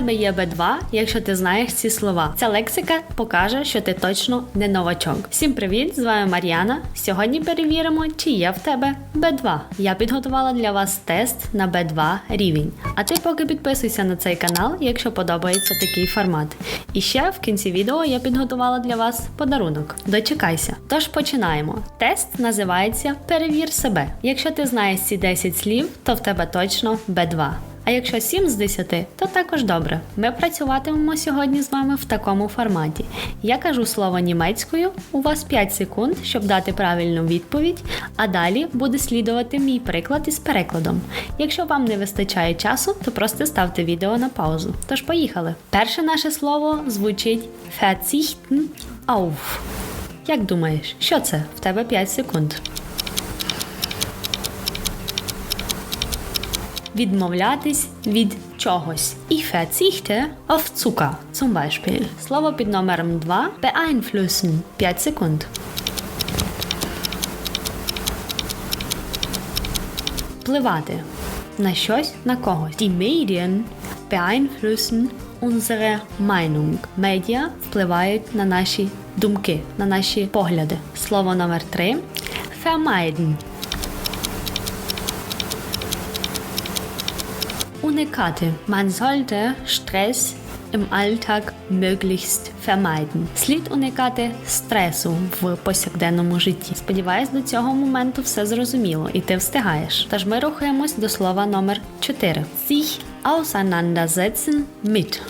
тебе є B2, якщо ти знаєш ці слова. Ця лексика покаже, що ти точно не новачок. Всім привіт! З вами Мар'яна. Сьогодні перевіримо, чи є в тебе B2. Я підготувала для вас тест на B2 рівень. А ти поки підписуйся на цей канал, якщо подобається такий формат. І ще в кінці відео я підготувала для вас подарунок. Дочекайся. Тож починаємо. Тест називається Перевір себе. Якщо ти знаєш ці 10 слів, то в тебе точно B2. А якщо 7 з 10, то також добре. Ми працюватимемо сьогодні з вами в такому форматі. Я кажу слово німецькою, у вас 5 секунд, щоб дати правильну відповідь, а далі буде слідувати мій приклад із перекладом. Якщо вам не вистачає часу, то просто ставте відео на паузу. Тож поїхали. Перше наше слово звучить verzichten auf. Як думаєш, що це? В тебе 5 секунд. Відмовлятись від чогось. Ich verzichte auf Zucker, zum Beispiel. Слово під номером 2 beeinflussen. 5 секунд. Впливати на щось, на когось. Die Medien beeinflussen unsere Meinung. Медіа впливають на наші думки, на наші погляди. Слово номер 3 vermeiden. Уникати. Man sollte Stress im Alltag möglichst vermeiden. Слід уникати стресу в повсякденному житті. Сподіваюсь, до цього моменту все зрозуміло і ти встигаєш. Тож ми рухаємось до слова номер 4. Sich auseinandersetzen mit.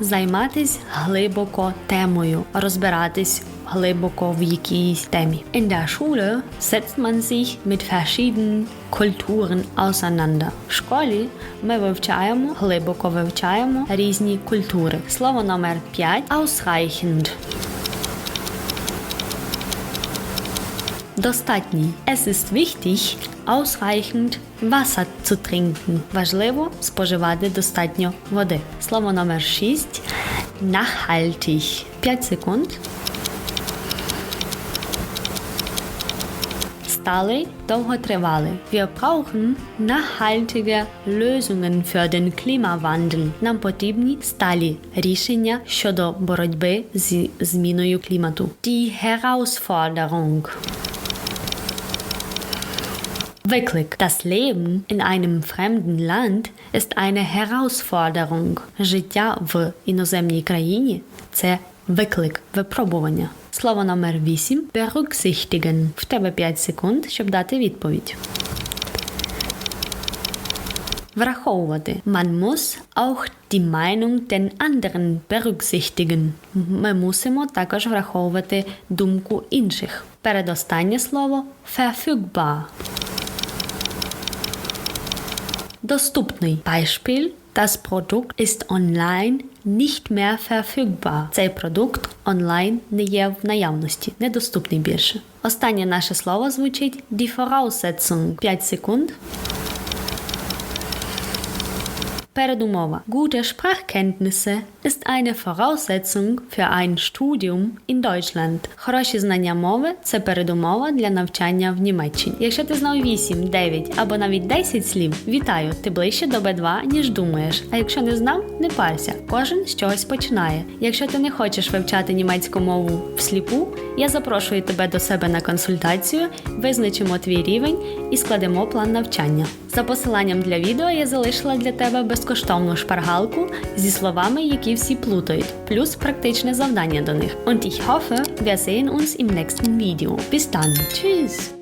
Займатись глибоко темою, розбиратись глибоко в якійсь темі. In der Schule setzt man sich mit verschiedenen Kulturen auseinander. В школі ми вивчаємо, глибоко вивчаємо різні культури. Слово номер 5 ausreichend. Достатній. Es ist wichtig, ausreichend Wasser zu trinken. Важливо споживати достатньо води. Слово номер 6 nachhaltig. 5 секунд. Сталий, довготривалий. Wir brauchen nachhaltige Lösungen für den Klimawandel. Нам потрібні сталі рішення щодо боротьби зі зміною клімату. Die Herausforderung. Виклик. Das Leben in einem fremden Land ist eine Herausforderung. Життя в іноземній країні це виклик, випробування. Слово номер 8 berücksichtigen. В тебе 5 секунд, щоб дати відповідь. Враховувати. Man muss auch die Meinung den anderen berücksichtigen. Ми мусимо також враховувати думку інших. Передостаннє слово verfügbar. Доступний. Beispiel Das Produkt ist online nicht mehr verfügbar. Цей продукт онлайн не є в наявності, недоступний більше. Останнє наше слово звучить die Voraussetzung. 5 секунд. Передумова. Gute Sprachkenntnisse ist eine Voraussetzung für ein Studium in Deutschland. Хороші знання мови це передумова для навчання в Німеччині. Якщо ти знав 8, 9 або навіть 10 слів, вітаю! Ти ближче до B2, ніж думаєш. А якщо не знав, не парся. Кожен з чогось починає. Якщо ти не хочеш вивчати німецьку мову всліпу, я запрошую тебе до себе на консультацію, визначимо твій рівень і складемо план навчання. За посиланням для відео я залишила для тебе безкоштовну шпаргалку зі словами, які всі плутають, плюс практичне завдання до них. Und ich hoffe, wir sehen uns im nächsten Video. Bis dann. Tschüss!